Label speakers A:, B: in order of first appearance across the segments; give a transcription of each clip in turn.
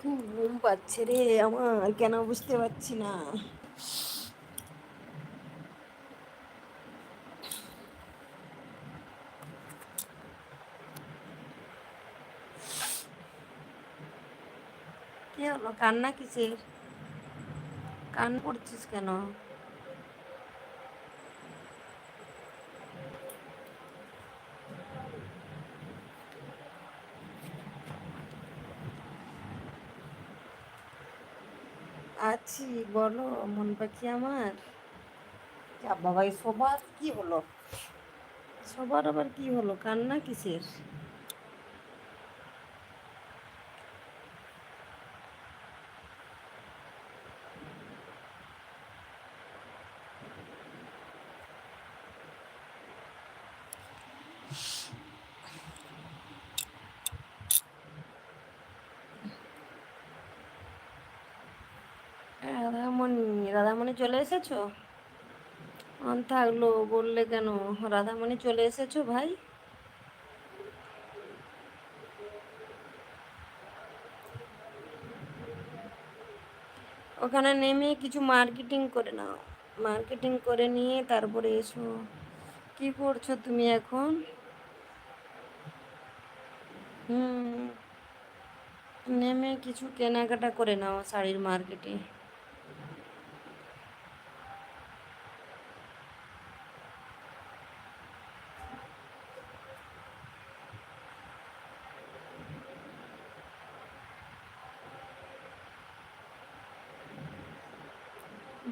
A: খুব ঘুম পাচ্ছে রে আমার, কেন বুঝতে পারছি না। কি হলো? কান্না কিসের? কান পড়ছিস কেন? আছি বলো মন পাখি আমার? বাবা সবার কি হলো? সবার আবার কি হলো? কান্না কিসের রাধামণি রাধামণি চলে এসেছ? থাকল, বললে কেন? রাধামণি চলে এসেছ ভাই? ওখানে নেমে কিছু মার্কেটিং করে নাও। মার্কেটিং করে নিয়ে তারপরে এসো। কি করছ তুমি এখন? হুম, নেমে কিছু কেনাকাটা করে নাও শাড়ির মার্কেটে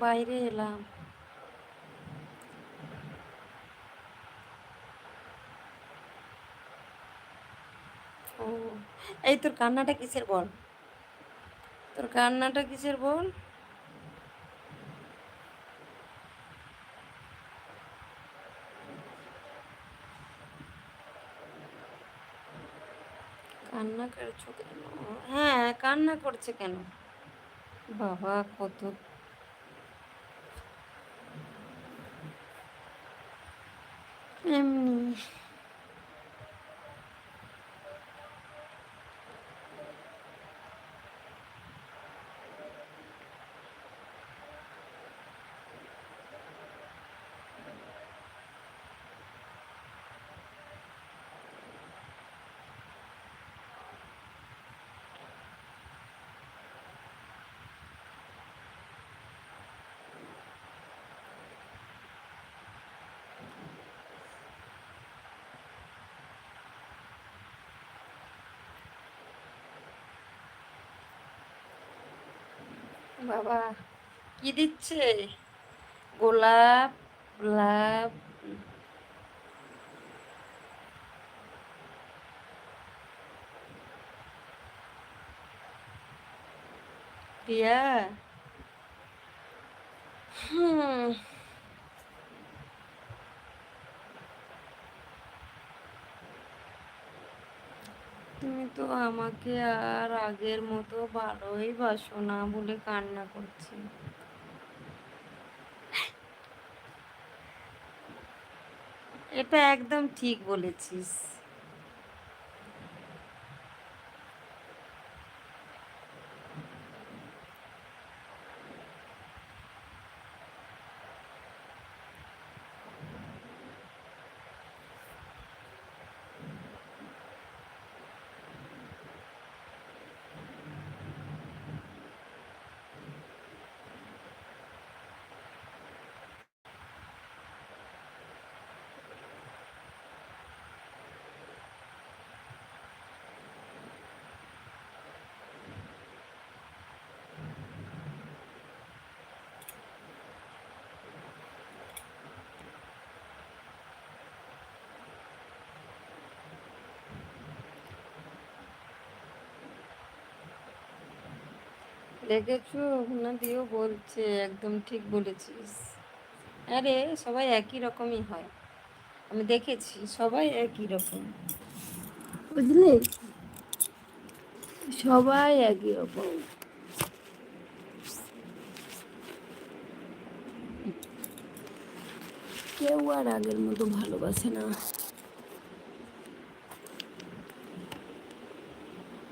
A: বাইরে এলাম। ও, এই তোর কান্নাটা কিসের বল? তোর কান্নাটা কিসের বল? কান্না করছ কেন? হ্যাঁ কান্না করছে কেন? বাবা, কত এমনি বাবা। কি দিচ্ছে? গোলাপ গোলাপ। প্রিয়া? হুম। তুমি তো আমাকে আর আগের মতো ভালোই বাসো না বলে কান্না করছি। এটা একদম ঠিক বলেছিস। দেখেছ? না দিয়েও বলছে, একদম ঠিক বলেছিস। আরে, সবাই একই রকমই হয়। আমি দেখেছি, সবাই একই রকম। বুঝলি? সবাই একই রকম। কেউ আর আগের মতো ভালোবাসে না।